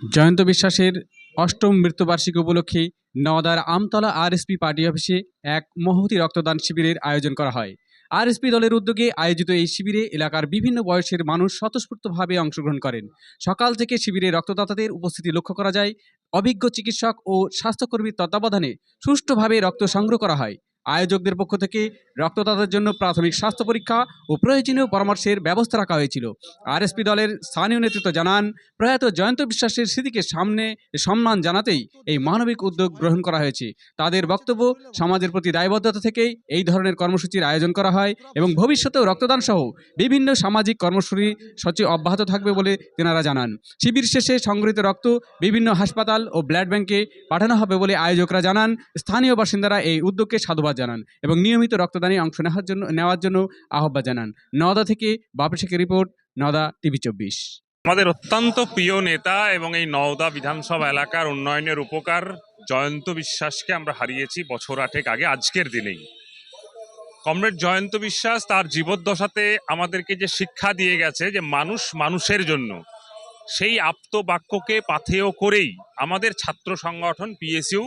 জয়ন্ত বিশ্বাসের অষ্টম মৃত্যুবার্ষিকী উপলক্ষে নওদার আমতলা আরএসপি পার্টি অফিসে এক মহতি রক্তদান শিবিরের আয়োজন করা হয়। আরএসপি দলের উদ্যোগে আয়োজিত এই শিবিরে এলাকার বিভিন্ন বয়সের মানুষ স্বতঃস্ফূর্তভাবে অংশগ্রহণ করেন। সকাল থেকে শিবিরে রক্তদাতাদের উপস্থিতি লক্ষ্য করা যায়। অভিজ্ঞ চিকিৎসক ও স্বাস্থ্যকর্মীর তত্ত্বাবধানে সুষ্ঠুভাবে রক্ত সংগ্রহ করা হয়। আয়োজকদের পক্ষ থেকে রক্তদাতার জন্য প্রাথমিক স্বাস্থ্য পরীক্ষা ও প্রয়োজনীয় পরামর্শের ব্যবস্থা রাখা হয়েছিল। আরএসপি দলের স্থানীয় নেতৃত্ব জানান, প্রয়াত জয়ন্ত বিশ্বাসের স্মৃতিকে সামনে সম্মান জানাতেই এই মানবিক উদ্যোগ গ্রহণ করা হয়েছে। তাদের বক্তব্য সমাজের প্রতি দায়বদ্ধতা থেকেই এই ধরনের কর্মসূচির আয়োজন করা হয় এবং ভবিষ্যতেও রক্তদান সহ বিভিন্ন সামাজিক কর্মসূচি সচি অব্যাহত থাকবে বলে তেনারা জানান। শিবির শেষে সংগৃহীত রক্ত বিভিন্ন হাসপাতাল ও ব্লাড ব্যাংকে পাঠানো হবে বলে আয়োজকরা জানান। স্থানীয় বাসিন্দারা এই উদ্যোগকে সাধুবাদ জানান এবং নিয়মিত রক্তদানে অংশ নেওয়ার জন্য নেওয়ার জন্য আহ্বান জানান। নওদা থেকে বাবু রিপোর্ট, নওদা টিভি চব্বিশ। আমাদের অত্যন্ত প্রিয় নেতা এবং এই নওদা বিধানসভা এলাকার উন্নয়নের উপকার জয়ন্ত বিশ্বাসকে আমরা হারিয়েছি বছর আটেক আগে, আজকের দিনেই। কমরেড জয়ন্ত বিশ্বাস তার জীবদ্দশাতে আমাদেরকে যে শিক্ষা দিয়ে গেছে যে মানুষ মানুষের জন্য, সেই আপ্তবাক্যকে পাথেয় করেই আমাদের ছাত্র সংগঠন পিএসইউ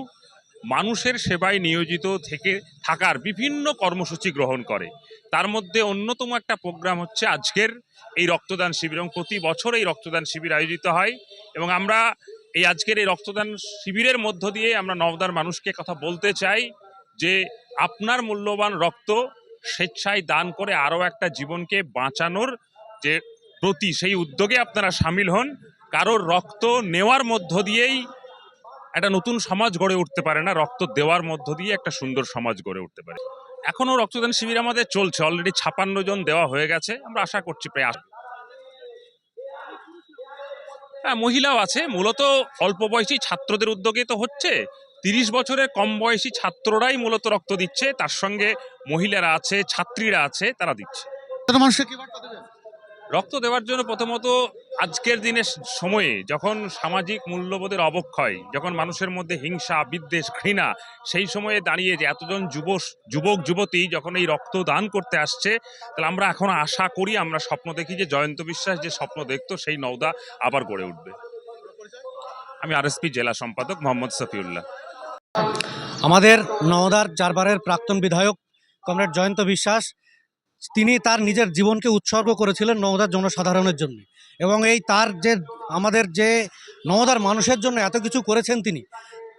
মানুষের সেবায় নিয়োজিত থেকে থাকার বিভিন্ন কর্মসূচি গ্রহণ করে। তার মধ্যে অন্যতম একটা প্রোগ্রাম হচ্ছে আজকের এই রক্তদান শিবির এবং প্রতি বছর এই রক্তদান শিবির আয়োজিত হয় এবং আমরা এই আজকের এই রক্তদান শিবিরের মধ্য দিয়ে আমরা নবদার মানুষকে কথা বলতে চাই যে আপনার মূল্যবান রক্ত স্বেচ্ছায় দান করে আরও একটা জীবনকে বাঁচানোর যে প্রতি সেই উদ্যোগে আপনারা সামিল হন। কারোর রক্ত নেওয়ার মধ্য দিয়েই একটা নতুন সমাজ গড়ে উঠতে পারে না রক্ত দেওয়ার মধ্য দিয়ে একটা সুন্দর সমাজ গড়ে উঠতে পারে। এখনও রক্তদান শিবির আমাদের চলছে অলরেডি ছাপান্ন জন দেওয়া হয়ে গেছে আমরা আশা করছি প্রায় হ্যাঁ মহিলাও আছে মূলত অল্প বয়সী ছাত্রদের উদ্যোগে তো হচ্ছে তিরিশ বছরের কম বয়সী ছাত্ররাই মূলত রক্ত দিচ্ছে তার সঙ্গে মহিলারা আছে ছাত্রীরা আছে তারা দিচ্ছে। মানুষকে? রক্ত দেওয়ার জন্য প্রথমত আজকের দিনের সময়ে যখন সামাজিক মূল্যবোধের অবক্ষয়, যখন মানুষের মধ্যে হিংসা, বিদ্বেষ, ঘৃণা, সেই সময়ে দাঁড়িয়ে যে এতজন যুব যুবক, যুবতী যখন এই রক্ত দান করতে আসছে, তাহলে আমরা এখন আশা করি, আমরা স্বপ্ন দেখি যে জয়ন্ত বিশ্বাস যে স্বপ্ন দেখতো, সেই নওদা আবার গড়ে উঠবে। আমি আরএসপি জেলা সম্পাদক মোহাম্মদ সফিউল্লাহ আমাদের নওদার চারবারের প্রাক্তন বিধায়ক কমরেড জয়ন্ত বিশ্বাস তিনি তার নিজের জীবনকে উৎসর্গ করেছিলেন নওদার জনসাধারণের জন্য। এবং এই তার যে, আমাদের যে নওদার মানুষের জন্য এত কিছু করেছেন তিনি,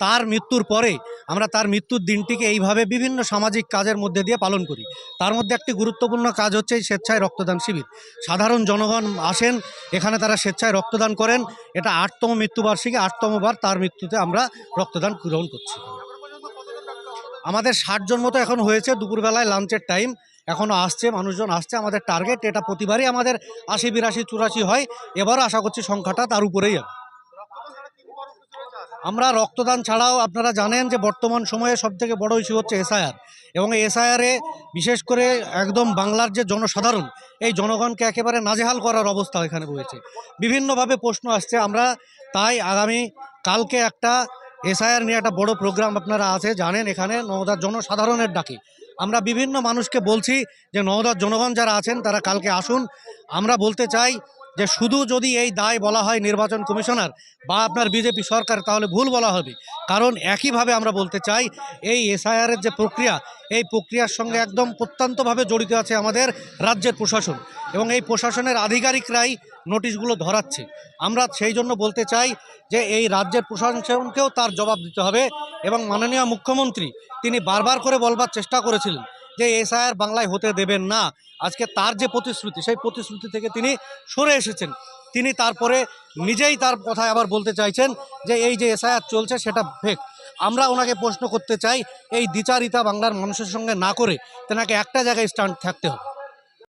তার মৃত্যুর পরে আমরা তার মৃত্যুর দিনটিকে এইভাবে বিভিন্ন সামাজিক কাজের মধ্যে দিয়ে পালন করি। তার মধ্যে একটি গুরুত্বপূর্ণ কাজ হচ্ছে এই স্বেচ্ছায় রক্তদান শিবির। সাধারণ জনগণ আসেন, এখানে তারা স্বেচ্ছায় রক্তদান করেন। এটা আটতম মৃত্যুবার্ষিকী আটতমবার তার মৃত্যুতে আমরা রক্তদান গ্রহণ করছি। আমাদের ষাট জন মতো এখন হয়েছে, দুপুরবেলায় লাঞ্চের টাইম। এখনও আসছে, মানুষজন আসছে, আমাদের টার্গেট এটা প্রতিবারই আমাদের আশি, বিরাশি, চুরাশি হয়। এবারও আশা করছি সংখ্যাটা তার উপরেই আমরা রক্তদান ছাড়াও আপনারা জানেন যে বর্তমান সময়ে সবথেকে বড় ইস্যু হচ্ছে এসআইআর এবং এসআইআরে বিশেষ করে একদম বাংলার যে জনসাধারণ, এই জনগণকে একেবারে নাজেহাল করার অবস্থা এখানে রয়েছে। বিভিন্নভাবে প্রশ্ন আসছে, আমরা তাই আগামী কালকে একটা এসআইআর নিয়ে একটা বড় প্রোগ্রাম আপনারা আছে, জানেন এখানে নওদার জনসাধারণের ডাকে। আমরা বিভিন্ন মানুষকে বলছি যে নওদার জনগণ যারা আছেন তারা কালকে আসুন। আমরা বলতে চাই যে শুধু যদি এই দায় বলা হয় নির্বাচন কমিশনার বা আপনার বিজেপি সরকার, তাহলে ভুল বলা হবে। কারণ একইভাবে আমরা বলতে চাই, এই এসআইআরের যে প্রক্রিয়া, এই প্রক্রিয়ার সঙ্গে একদম প্রত্যন্তভাবে জড়িত আছে আমাদের রাজ্যের প্রশাসন এবং এই প্রশাসনের আধিকারিকরাই নোটিশগুলো ধরাচ্ছে। আমরা সেই জন্য বলতে চাই যে এই রাজ্যের প্রশাসনকেও তার জবাব দিতে হবে এবং মাননীয় মুখ্যমন্ত্রী, তিনি বারবার করে বলবার চেষ্টা করেছিলেন যে এসআইআর বাংলায় হতে দেবেন না। আজকে তার যে প্রতিশ্রুতি, সেই প্রতিশ্রুতি থেকে তিনি সরে এসেছেন। তিনি তারপরে নিজেই তার কথায় আবার বলতে চাইছেন যে, এই যে এসআইআর চলছে সেটা ফেক আমরা ওনাকে প্রশ্ন করতে চাই, এই দ্বিচারিতা বাংলার মানুষের সঙ্গে না করে তেনাকে একটা জায়গায় স্ট্যান্ড থাকতে হবে।